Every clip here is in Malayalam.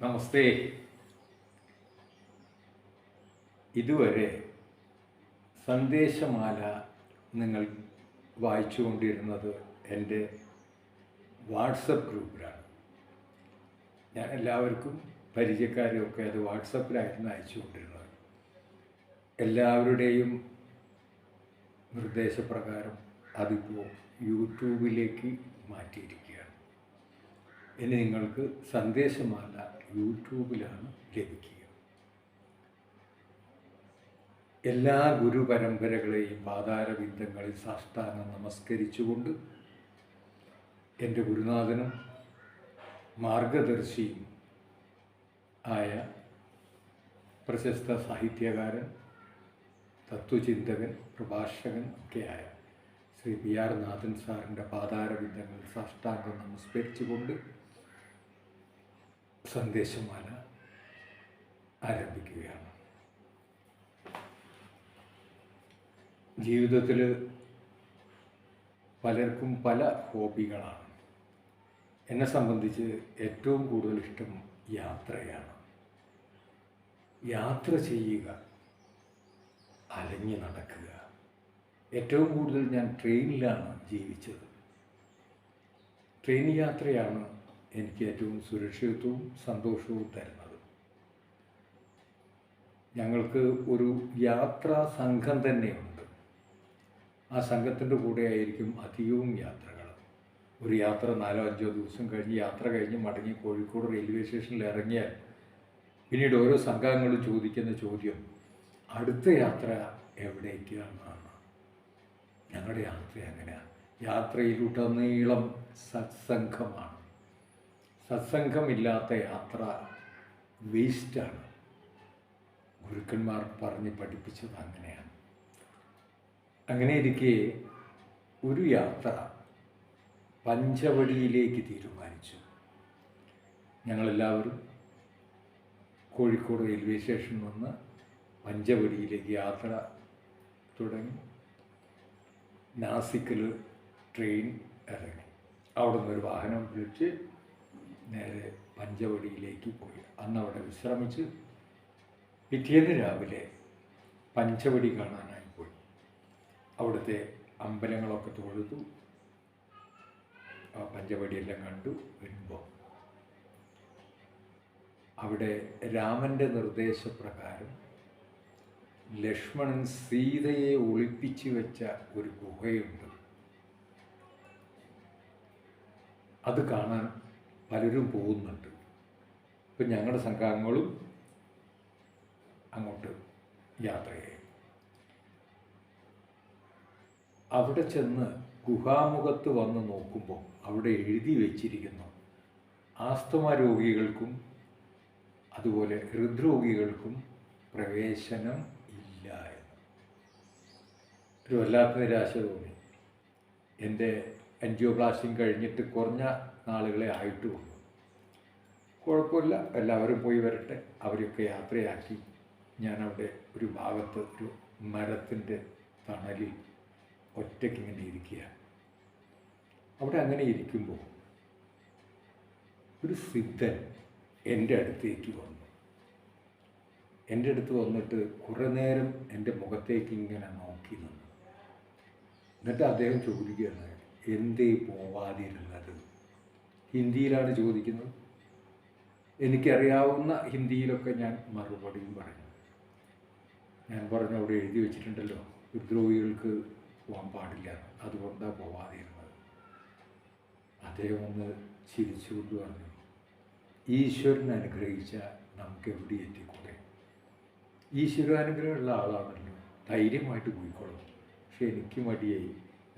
നമസ്തേ. ഇതുവരെ സന്ദേശമാല നിങ്ങൾ വായിച്ചുകൊണ്ടിരുന്നത് എന്റെ വാട്സപ്പ് ഗ്രൂപ്പിലാണ്. ഞാൻ എല്ലാവർക്കും പരിചയക്കാരെയൊക്കെ അത് വാട്സപ്പിലായിരുന്നു അയച്ചുകൊണ്ടിരുന്നത്. എല്ലാവരുടെയും നിർദ്ദേശപ്രകാരം അതിപ്പോൾ യൂട്യൂബിലേക്ക് മാറ്റിയിരിക്കുകയാണ് ഇനി നിങ്ങൾക്ക് സന്ദേശമല്ല യൂട്യൂബിലാണ് ലഭിക്കുക. എല്ലാ ഗുരു ഗുരുപരമ്പരകളെയും പാതാരബിന്ദങ്ങളിൽ സാഷ്ടാംഗം നമസ്കരിച്ചുകൊണ്ട് എന്റെ ഗുരുനാഥനും മാർഗദർശിയും ആയ പ്രശസ്ത സാഹിത്യകാരൻ തത്വചിന്തകൻ പ്രഭാഷകൻ ഒക്കെയായ ശ്രീ പി ആർ നാഥൻ സാറിന്റെ പാതാരബിന്ദങ്ങൾ സാഷ്ടാംഗം നമസ്കരിച്ചുകൊണ്ട് സന്ദേശമാല ആരംഭിക്കുകയാണ്. ജീവിതത്തിൽ പലർക്കും പല ഹോബികളാണ്. എന്നെ സംബന്ധിച്ച് ഏറ്റവും കൂടുതൽ ഇഷ്ടം യാത്രയാണ്. യാത്ര ചെയ്യുക അലഞ്ഞു നടക്കുക. ഏറ്റവും കൂടുതൽ ഞാൻ ട്രെയിനിലാണ് ജീവിച്ചത്. ട്രെയിൻ യാത്രയാണ് എനിക്ക് ഏറ്റവും സുരക്ഷിതത്വവും സന്തോഷവും തരുന്നത്. ഞങ്ങൾക്ക് ഒരു യാത്രാ സംഘം തന്നെയുണ്ട്. ആ സംഘത്തിന്റെ കൂടെ ആയിരിക്കും അധികവും യാത്രകൾ. ഒരു യാത്ര നാലോ അഞ്ചോ ദിവസം കഴിഞ്ഞ് യാത്ര കഴിഞ്ഞ് മടങ്ങി കോഴിക്കോട് റെയിൽവേ സ്റ്റേഷനിൽ ഇറങ്ങിയാൽ പിന്നീട് ഓരോ സംഘങ്ങളും ചോദിക്കുന്ന ചോദ്യം അടുത്ത യാത്ര എവിടേക്കാണെന്നാണ് ഞങ്ങളുടെ യാത്ര അങ്ങനെയാണ് യാത്രയിലുടനീളം സത്സംഗമാണ് സത്സംഗമില്ലാത്ത യാത്ര വേസ്റ്റാണ്. ഗുരുക്കന്മാർ പറഞ്ഞ് പഠിപ്പിച്ചത് അങ്ങനെയാണ്. അങ്ങനെ ഇരിക്കെ ഒരു യാത്ര പഞ്ചവടിയിലേക്ക് തീരുമാനിച്ചു. ഞങ്ങളെല്ലാവരും കോഴിക്കോട് റെയിൽവേ സ്റ്റേഷനിൽ നിന്ന് പഞ്ചവടിയിലേക്ക് യാത്ര തുടങ്ങി. നാസിക്കിൽ ട്രെയിൻ ഇറങ്ങി. അവിടെ ഒരു വാഹനം വിളിച്ച് നേരെ പഞ്ചവടിയിലേക്ക് പോയി. അന്ന് അവിടെ വിശ്രമിച്ച് പിറ്റേന്ന് രാവിലെ പഞ്ചവടി കാണാനായി പോയി. അവിടുത്തെ അമ്പലങ്ങളൊക്കെ തൊഴുതു. ആ പഞ്ചവടിയെല്ലാം കണ്ടു വരുമ്പോൾ അവിടെ രാമന്റെ നിർദ്ദേശപ്രകാരം ലക്ഷ്മണൻ സീതയെ ഒളിപ്പിച്ചു വെച്ച ഒരു ഗുഹയുണ്ട്. അത് കാണാൻ പലരും പോകുന്നുണ്ട്. ഇപ്പം ഞങ്ങളുടെ സംഘാംഗങ്ങളും അങ്ങോട്ട് യാത്രയായി. അവിടെ ചെന്ന് ഗുഹാമുഖത്ത് വന്ന് നോക്കുമ്പോൾ അവിടെ എഴുതി വച്ചിരിക്കുന്നു ആസ്തമ രോഗികൾക്കും അതുപോലെ ഹൃദ്രോഗികൾക്കും പ്രവേശനം ഇല്ല എന്ന്. ഒരു വല്ലാത്ത നിരാശ തോന്നി. എന്റെ എൻജിയോപ്ലാസ്റ്റിങ് കഴിഞ്ഞിട്ട് കുറഞ്ഞ നാളുകളെ ആയിട്ടുള്ളൂ. കുഴപ്പമില്ല എല്ലാവരും പോയി വരട്ടെ. അവരൊക്കെ യാത്രയാക്കി. ഞാനവിടെ ഒരു ഭാഗത്ത് ഒരു മരത്തിന്റെ തണലിൽ ഒറ്റയ്ക്ക് ഇങ്ങനെ ഇരിക്കുക അവിടെ അങ്ങനെ ഇരിക്കുമ്പോൾ ഒരു സിദ്ധൻ എന്റെ അടുത്തേക്ക് വന്നു. എന്റെ അടുത്ത് വന്നിട്ട് കുറേ നേരം എന്റെ മുഖത്തേക്ക് ഇങ്ങനെ നോക്കി നിന്നു. എന്നിട്ട് അദ്ദേഹം ചോദിക്കുകയാണ് എന്തേ പോവാതിരുന്നത്? ഹിന്ദിയിലാണ് ചോദിക്കുന്നത്. എനിക്കറിയാവുന്ന ഹിന്ദിയിലൊക്കെ ഞാൻ മറുപടിയും പറഞ്ഞു ഞാൻ പറഞ്ഞു അവിടെ എഴുതി വെച്ചിട്ടുണ്ടല്ലോ വിദ്രോഹികൾക്ക് പോകാൻ പാടില്ല അതുകൊണ്ടാണ് പോവാതിരുന്നത്. അദ്ദേഹം ഒന്ന് ചിരിച്ചുകൊണ്ട് പറഞ്ഞു ഈശ്വരൻ അനുഗ്രഹിച്ച നമുക്ക് എവിടെ എത്തിക്കൂടെ? ഈശ്വരാനുഗ്രഹമുള്ള ആളാണല്ലോ. ധൈര്യമായിട്ട് പോയിക്കോളും. പക്ഷെ എനിക്ക് മടിയായി.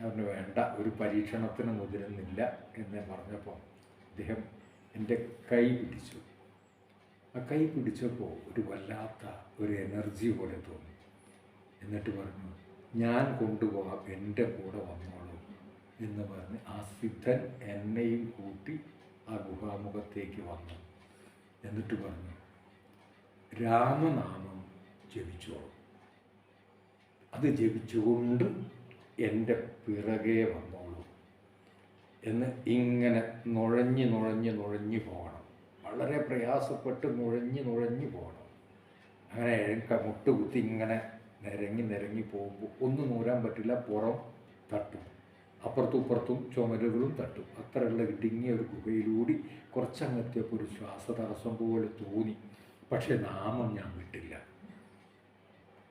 പറഞ്ഞു വേണ്ട ഒരു പരീക്ഷണത്തിന് മുതിരുന്നില്ല എന്ന് പറഞ്ഞപ്പോൾ അദ്ദേഹം എന്റെ കൈ പിടിച്ചു. ആ കൈ പിടിച്ചപ്പോൾ ഒരു വല്ലാത്ത ഒരു എനർജി പോലെ തോന്നി. എന്നിട്ട് പറഞ്ഞു ഞാൻ കൊണ്ടുപോകാം എന്റെ കൂടെ വന്നോളൂ എന്ന് പറഞ്ഞ് ആ സിദ്ധൻ എന്നെയും കൂട്ടി ആ ഗുഹാമുഖത്തേക്ക് വന്നു. എന്നിട്ട് പറഞ്ഞു രാമനാമം ജപിച്ചോളൂ. അത് ജപിച്ചുകൊണ്ട് എന്റെ പിറകെ വന്നോളൂ. എന്ന് ഇങ്ങനെ നുഴഞ്ഞ് നുഴഞ്ഞ് നുഴഞ്ഞു പോകണം. വളരെ പ്രയാസപ്പെട്ട് നുഴഞ്ഞ് നുഴഞ്ഞു പോകണം. അങ്ങനെ ക മുട്ടുകുത്തി ഇങ്ങനെ നിരങ്ങി നിരങ്ങി പോകുമ്പോൾ ഒന്നും നൂരാൻ പറ്റില്ല പുറം തട്ടും. അപ്പുറത്തും ഇപ്പുറത്തും ചുമലുകളും തട്ടും. അത്രയുള്ള ഇടുങ്ങിയ ഒരു ഗുഹയിലൂടി കുറച്ചങ്ങെത്തിയപ്പോൾ ഒരു ശ്വാസതടസ്സം പോലെ തോന്നി. പക്ഷേ നാമം ഞാൻ വിട്ടില്ല.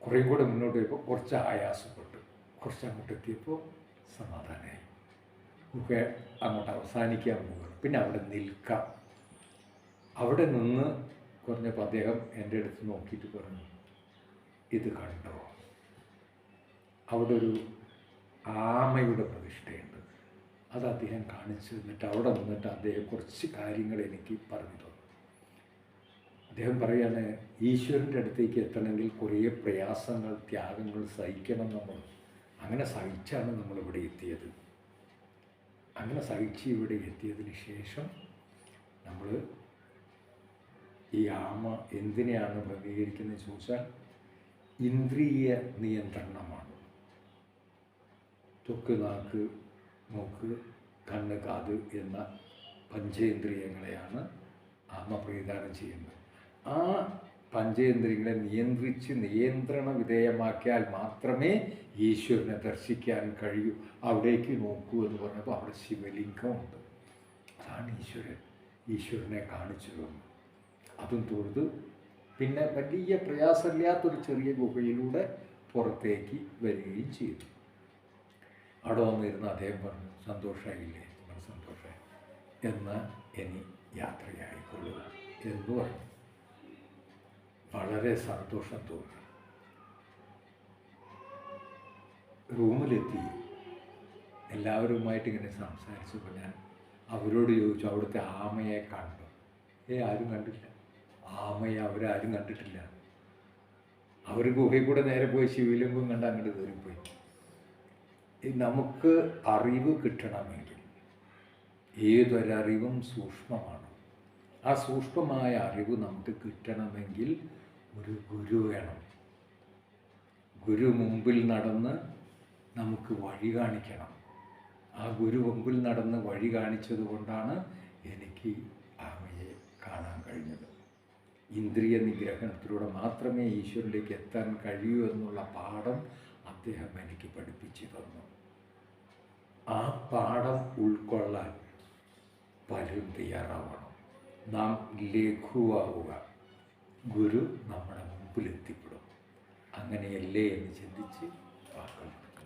കുറേ കൂടെ മുന്നോട്ട് പോയപ്പോൾ കുറച്ച് ആയാസപ്പെട്ടു. കുറച്ച് അങ്ങോട്ട് എത്തിയപ്പോൾ സമാധാനമായി ഒക്കെ അങ്ങോട്ട് അവസാനിക്കാൻ പോകുന്നു പിന്നെ അവിടെ നിൽക്കാം. അവിടെ നിന്ന് കുറഞ്ഞപ്പോൾ അദ്ദേഹം എന്റെ അടുത്ത് നോക്കിയിട്ട് പറഞ്ഞു ഇത് കണ്ടോ? അവിടെ ഒരു ആമയുടെ പ്രതിഷ്ഠയുണ്ട്. അത് അദ്ദേഹം കാണിച്ചു തന്നിട്ട് അവിടെ നിന്നിട്ട് അദ്ദേഹം കുറച്ച് കാര്യങ്ങൾ എനിക്ക് പറഞ്ഞു തന്നു. അദ്ദേഹം പറയാണ് ഈശ്വരന്റെ അടുത്തേക്ക് എത്തണമെങ്കിൽ കുറേ പ്രയാസങ്ങൾ ത്യാഗങ്ങൾ സഹിക്കണം നമ്മൾ. അങ്ങനെ സഹിച്ചാണ് നമ്മളിവിടെ എത്തിയത്. അങ്ങനെ സഹിച്ച് ഇവിടെ എത്തിയതിന് ശേഷം നമ്മൾ ഈ ആമ എന്തിനെയാണ് പ്രതികരിക്കുന്നത് ചോദിച്ചാൽ ഇന്ദ്രിയ നിയന്ത്രണമാണ്. തൊക്ക് നാക്ക് മൂക്ക് കണ്ണ് കാത് എന്ന പഞ്ചേന്ദ്രിയങ്ങളെയാണ് ആമ പ്രതിദാനം ചെയ്യുന്നത്. ആ പഞ്ചേന്ദ്രിയങ്ങളെ നിയന്ത്രിച്ച് നിയന്ത്രണ വിധേയമാക്കിയാൽ മാത്രമേ ഈശ്വരനെ ദർശിക്കാൻ കഴിയൂ. അവിടേക്ക് നോക്കൂ എന്ന് പറഞ്ഞപ്പോൾ അവിടെ ശിവലിംഗമുണ്ട്. അതാണ് ഈശ്വരൻ. ഈശ്വരനെ കാണിച്ചു തന്നു. അതും തൊഴുത്. പിന്നെ വലിയ പ്രയാസമില്ലാത്തൊരു ചെറിയ ഗുഹയിലൂടെ പുറത്തേക്ക് വരികയും ചെയ്തു. അവിടെ വന്നിരുന്ന അദ്ദേഹം പറഞ്ഞു സന്തോഷമായില്ലേ സന്തോഷമായി എന്നാൽ ഇനി യാത്രയായിക്കൊള്ളുക എന്ന് പറഞ്ഞു. വളരെ സന്തോഷം തോന്നി. റൂമിലെത്തി. എല്ലാവരുമായിട്ട് ഇങ്ങനെ സംസാരിച്ചപ്പോൾ ഞാൻ അവരോട് ചോദിച്ചു അവിടുത്തെ ആമയെ കണ്ടു? ഏ ആരും കണ്ടില്ല. ആമയെ അവരാരും കണ്ടിട്ടില്ല. അവർ ഗുഹയിൽ കൂടെ നേരെ പോയി ശിവലിംഗം കണ്ട് അങ്ങോട്ട് കയറിപ്പോയി. നമുക്ക് അറിവ് കിട്ടണമെങ്കിൽ ഏതൊരറിവും സൂക്ഷ്മമാണ്? ആ സൂക്ഷ്മമായ അറിവ് നമുക്ക് കിട്ടണമെങ്കിൽ ഒരു ഗുരു വേണം. ഗുരു മുമ്പിൽ നടന്ന് നമുക്ക് വഴി കാണിക്കണം. ആ ഗുരു മുമ്പിൽ നടന്ന് വഴി കാണിച്ചത് കൊണ്ടാണ് എനിക്ക് ആമയെ കാണാൻ കഴിഞ്ഞത്. ഇന്ദ്രിയ നിഗ്രഹണത്തിലൂടെ മാത്രമേ ഈശ്വരനിലേക്ക് എത്താൻ കഴിയൂ എന്നുള്ള പാഠം അദ്ദേഹം എനിക്ക് പഠിപ്പിച്ചു തന്നു. ആ പാഠം ഉൾക്കൊള്ളാൻ പലരും തയ്യാറാവണം. നാം ലഘുവാവുക. ഗുരു നമ്മുടെ മുമ്പിലെത്തിപ്പെടും. അങ്ങനെയല്ലേ എന്ന് ചിന്തിച്ച് വാക്കുകൾ